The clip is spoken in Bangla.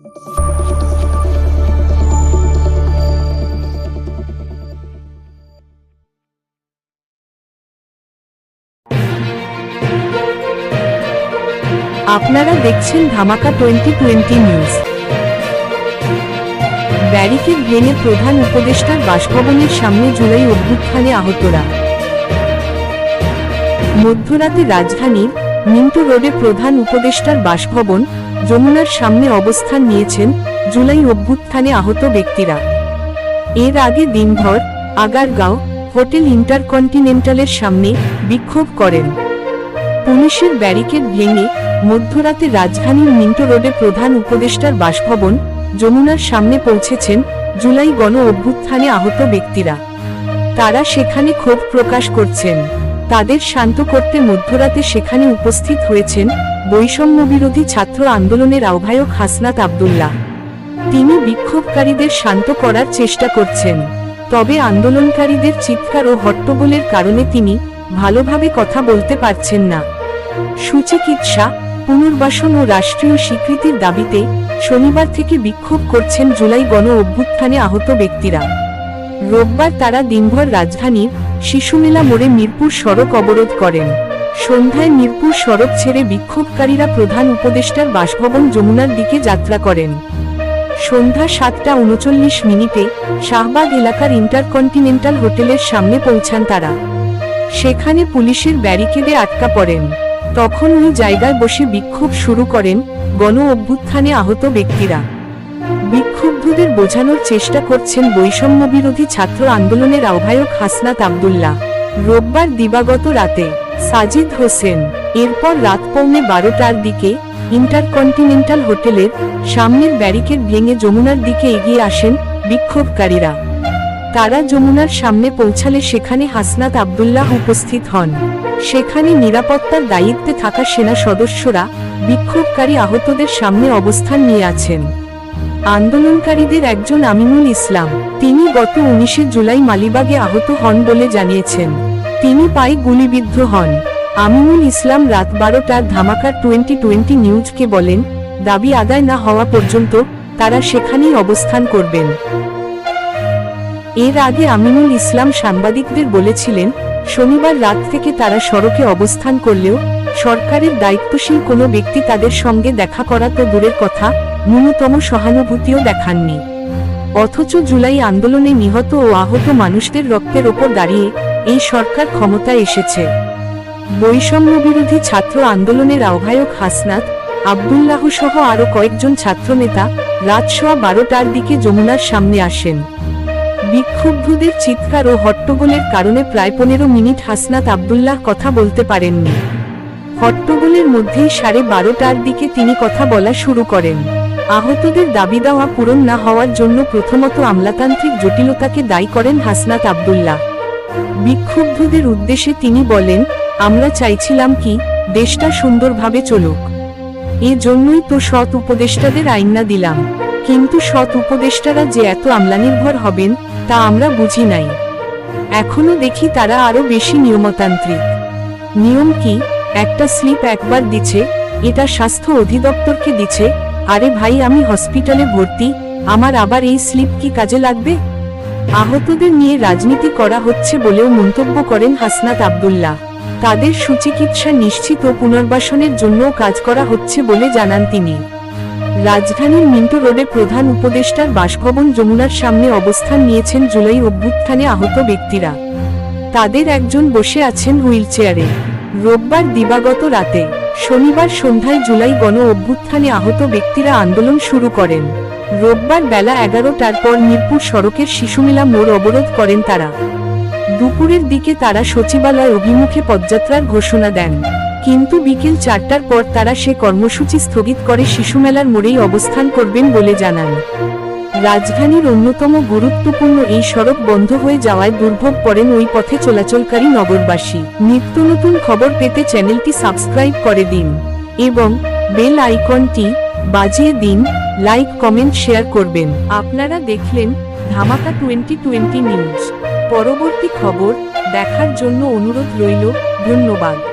আপনারা দেখছেন ধামাকা টোয়েন্টি টোয়েন্টি নিউজ। ব্যারিকেড ভেঙে প্রধান উপদেষ্টার বাসভবনের সামনে জুলাই অভ্যুত্থানে আহতরা। মধ্যরাতে রাজধানীর মিন্টু রোডে প্রধান উপদেষ্টার বাসভবন, যমুনার সামনে অবস্থান নিয়েছেন জুলাই অভ্যুত্থানে আহত ব্যক্তিরা। এর আগে দিনভর আগারগাঁও হোটেল ইন্টারকন্টিনেন্টালের সামনে বিক্ষোভ করেন। পুলিশের ব্যারিকেড ভেঙে মধ্যরাতে রাজধানীর মিন্টো রোডে প্রধান উপদেষ্টার বাসভবন, যমুনার সামনে পৌঁছেছেন জুলাই গণ অভ্যুত্থানে আহত ব্যক্তিরা। তারা সেখানে ক্ষোভ প্রকাশ করছেন। তাদের শান্ত করতে মধ্যরাতে সেখানে উপস্থিত হয়েছেন বৈষম্য বিরোধী ছাত্র আন্দোলনের আহ্বায়ক হাসনাত আবদুল্লাহ। তিনি বিক্ষোভকারীদের শান্ত করার চেষ্টা করছেন। তবে আন্দোলনকারীদের চিৎকার ও হট্টগোলের কারণে তিনি ভালোভাবে কথা বলতে পারছেন না। সুচিকিৎসা, পুনর্বাসন ও রাষ্ট্রীয় স্বীকৃতির দাবিতে শনিবার থেকে বিক্ষোভ করছেন জুলাই গণ অভ্যুত্থানে আহত ব্যক্তিরা। রোববার তারা দিনভর রাজধানীর শিশুমেলা মোড়ে মিরপুর সড়ক অবরোধ করেন। সন্ধ্যায় মিরপুর সড়ক ছেড়ে বিক্ষোভকারীরা প্রধান উপদেষ্টার বাসভবন যমুনার দিকে যাত্রা করেন। সন্ধ্যা সাতটা উনচল্লিশ মিনিটে শাহবাগ এলাকার ইন্টারকন্টিনেন্টাল হোটেলের সামনে পৌঁছান তারা। সেখানে পুলিশের ব্যারিকেডে আটকা পড়েন। তখন ওই জায়গায় বসে বিক্ষোভ শুরু করেন গণ অভ্যুত্থানে আহত ব্যক্তিরা। বিক্ষুব্ধদের বোঝানোর চেষ্টা করছেন বৈষম্য বিরোধী ছাত্র আন্দোলনের আহ্বায়ক হাসনাত আবদুল্লাহ। রোববার দিবাগত রাতে সাজিদ হোসেন এরপর রাত পৌনে বারোটার দিকে ইন্টারকন্টিনেন্টাল হোটেলের সামনের ব্যারিকেড ভেঙে যমুনার দিকে এগিয়ে আসেন বিক্ষোভকারীরা। তারা যমুনার সামনে পৌঁছালে সেখানে হাসনাত আবদুল্লাহ উপস্থিত হন। সেখানে নিরাপত্তার দায়িত্বে থাকা সেনা সদস্যরা বিক্ষোভকারী আহতদের সামনে অবস্থান নিয়ে আছেন। আন্দোলনকারীদের একজন আমিনুল ইসলাম। তিনি গত উনিশে জুলাই মালিবাগে আহত হন বলে জানিয়েছেন। তিনি পায়ে গুলিবিদ্ধ হন। আমিনুল ইসলাম রাত বারোটার ধামাকার টোয়েন্টি টোয়েন্টি নিউজকে বলেন, দাবি আদায় না হওয়া পর্যন্ত তারা সেখানেই অবস্থান করবেন। এর আগে আমিনুল ইসলাম সাংবাদিকদের বলেছিলেন, শনিবার রাত থেকে তারা সড়কে অবস্থান করলেও সরকারের দায়িত্বশীল কোনো ব্যক্তি তাদের সঙ্গে দেখা করা তো দূরের কথা ন্যূনতম সহানুভূতিও দেখাননি। অথচ জুলাই আন্দোলনে নিহত ও আহত মানুষদের রক্তের ওপর দাঁড়িয়ে এই সরকার ক্ষমতায় এসেছে। বৈষম্য বিরোধী ছাত্র আন্দোলনের আহ্বায়ক হাসনাত আবদুল্লাহ সহ আরও কয়েকজন ছাত্রনেতা রাত সোয়া বারোটার দিকে যমুনার সামনে আসেন। বিক্ষুব্ধদের চিৎকার ও হট্টগোলের কারণে প্রায় পনেরো মিনিট হাসনাত আবদুল্লাহ কথা বলতে পারেননি। হট্টগোলের মধ্যেই সাড়ে বারোটার দিকে তিনি কথা বলা শুরু করেন। আহতদের দাবি দেওয়া পূরণ না হওয়ার জন্য প্রথমত আমলাতান্ত্রিক জটিলতাকে দায়ী করেন হাসনাত আবদুল্লাহ। বিক্ষুব্ধদের উদ্দেশ্যে তিনি বলেন, আমরা চাইছিলাম কি, দেশটা সুন্দরভাবে চলুক। এ জন্যই তো সৎ উপদেষ্টাদের আইনা দিলাম। কিন্তু সৎ উপদেষ্টারা যে এত আমলানির্ভর হবেন, তা আমরা বুঝি নাই। এখনও দেখি তারা আরও বেশি নিয়মতান্ত্রিক। নিয়ম কি? একটা স্লিপ একবার দিছে, এটা স্বাস্থ্য অধিদপ্তরকে দিছে, আরে ভাই আমি হসপিটালে ভর্তি, আমার আবার এই স্লিপ কি কাজে লাগবে? আহতদের নিয়ে রাজনীতি করা হচ্ছে বলেও মন্তব্য করেন হাসনাত আবদুল্লাহ। তাদের সুচিকিৎসা নিশ্চিত ও পুনর্বাসনের জন্যও কাজ করা হচ্ছে বলে জানান তিনি। রাজধানীর মিন্টো রোডে প্রধান উপদেষ্টার বাসভবন যমুনার সামনে অবস্থান নিয়েছেন জুলাই অভ্যুত্থানে আহত ব্যক্তিরা। তাদের একজন বসে আছেন হুইল চেয়ারে। রোববার দিবাগত রাতে, শনিবার সন্ধ্যায় জুলাই গণ অভ্যুত্থানে আহত ব্যক্তিরা আন্দোলন শুরু করেন। রোববার বেলা এগারোটার পর মিরপুর সড়কের শিশুমেলা মোড় অবরোধ করেন তারা। দুপুরের দিকে তারা সচিবালয় অভিমুখে পদযাত্রার ঘোষণা দেন। কিন্তু বিকেল চারটার পর তারা সে কর্মসূচি স্থগিত করে শিশুমেলার মোড়েই অবস্থান করবেন বলে জানান। রাজধানীর অন্যতম গুরুত্বপূর্ণ এই সড়ক বন্ধ হয়ে যাওয়ায় দুর্ভোগ পড়েন ওই পথে চলাচলকারী নগরবাসী। নিত্য নতুন খবর পেতে চ্যানেলটি সাবস্ক্রাইব করে দিন এবং বেল আইকনটি বাজিয়ে দিন, লাইক, কমেন্ট, শেয়ার করবেন। আপনারা দেখলেন ধামাকা টোয়েন্টি টোয়েন্টি নিউজ। পরবর্তী খবর দেখার জন্য অনুরোধ রইল, ধন্যবাদ।